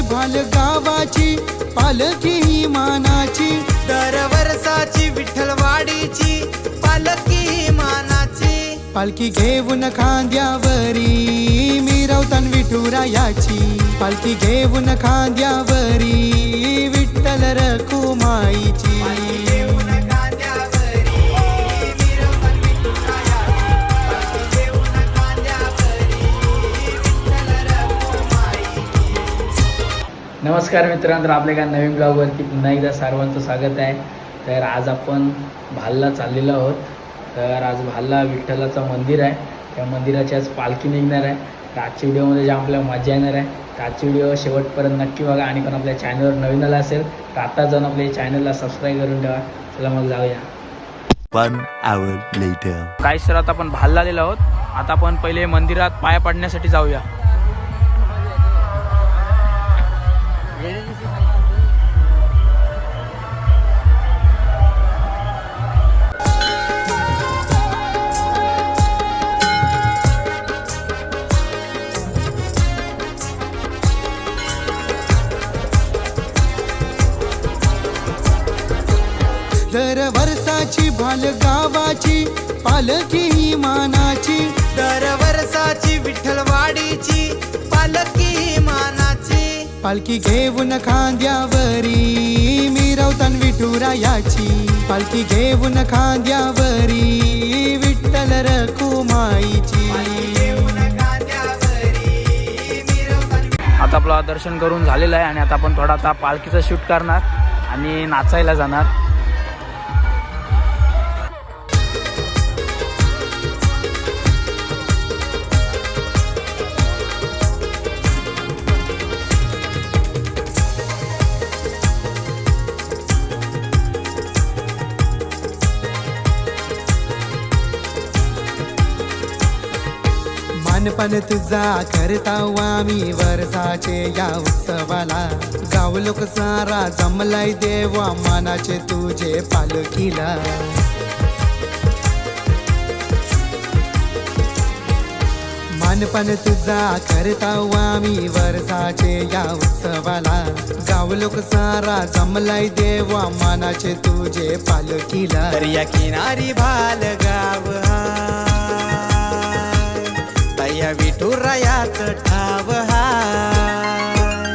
भाल गावाची पालखी ही मानाची. दरवर्षाची विठ्ठलवाडीची पालखी मानाची. पालखी घेऊन खांद्यावरी मिरवतान विठुरायाची. पालखी घेऊन खांद्यावरी विठ्ठल रखुमाईची. नमस्कार मित्रांनो तर आपल्या एका नवीन ब्लॉगवरती पुन्हा एकदा सर्वांचं स्वागत आहे. तर आज आपण भालला चाललेलो आहोत. तर आज भालला विठ्ठलाचं मंदिर आहे. त्या मंदिराची आज पालखी निघणार आहे. तर आजच्या व्हिडिओमध्ये जे आपल्याला मजा येणार आहे तर आजची व्हिडिओ शेवटपर्यंत नक्की बघा आणि पण आपल्या चॅनलवर नवीन आला असेल तर आता जाऊन आपल्या चॅनलला सबस्क्राईब करून ठेवा. चला मग जाऊया. One hour later. काय सर आता आपण भालला आलेलो आहोत. आता आपण पहिले मंदिरात पाया पडण्यासाठी जाऊया. दर वर्षाची भाल गावाची पालखी ही मानाची. दरवर्षाची विठ्ठलवाडीची पालखी मानाची. पालखी घेऊन खांद्यावरी मिरवतान विठुरायाची. पालखी घेऊन खांद्यावरी विठ्ठल रखुमाईची. आता आपलं दर्शन करून झालेलं आहे आणि आता आपण थोडा आता पालखीचं शूट करणार आणि नाचायला जाणार. लहानपण तुझा करता आम्ही वर्षाचे या उत्सवाला. गाव लोक सारा जमलाय देवा मानाचे तुझे पालखीला. मानपण तुझा करता आम्ही वर्षाचे या उत्सवाला. गाव लोक सारा जमलाय देवा मानाचे तुझे पालखीला. दर्या किनारी भाल गाव हा. तया विठुरायाच ठाव हाय.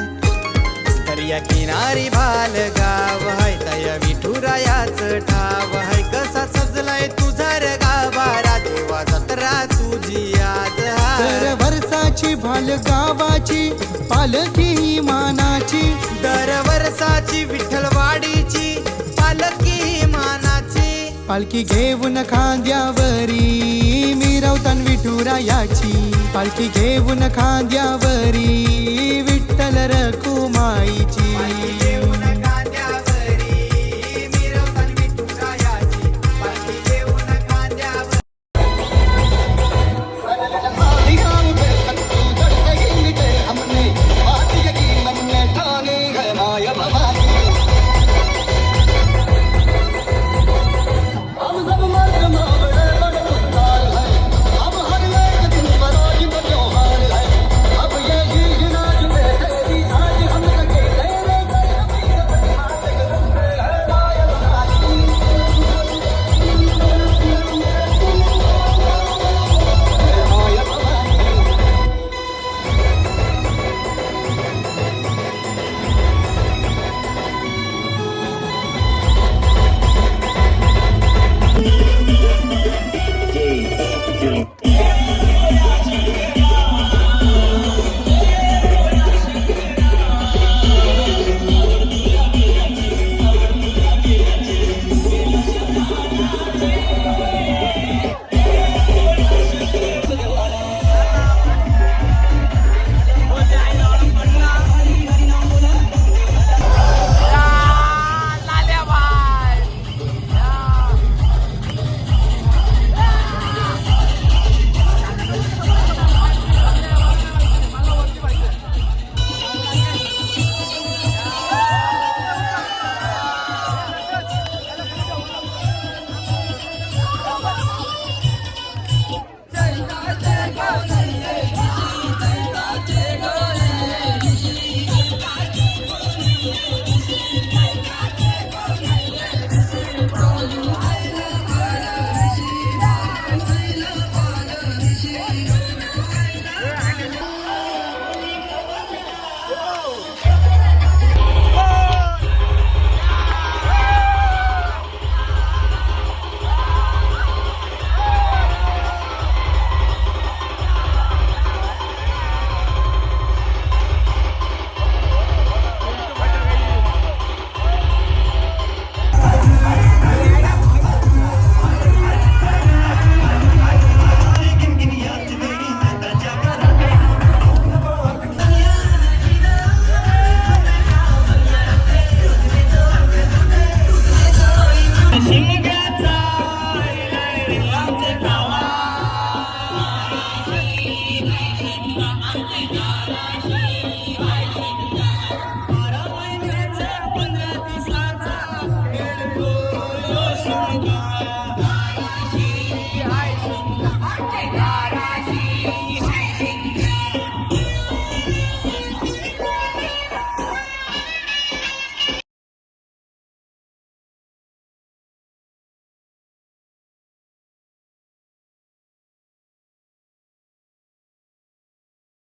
दर्या किनारी भाल गाव हाय तया विठुरायाच ठाव हाय. कसा सजलाय तुझा रे गाभारा देवा जत्रा तुझी आज दर वर्षाची भाल गावाची पालखी ही मानाची. दरवर्षाची विठ्ठलवाडीची पालखी मानाची. पालखी घेऊन खांद्यावरी. मिरवतान विठुरायाची. पालखी घेऊन खांद्यावरी विठ्ठल रखुमाईची.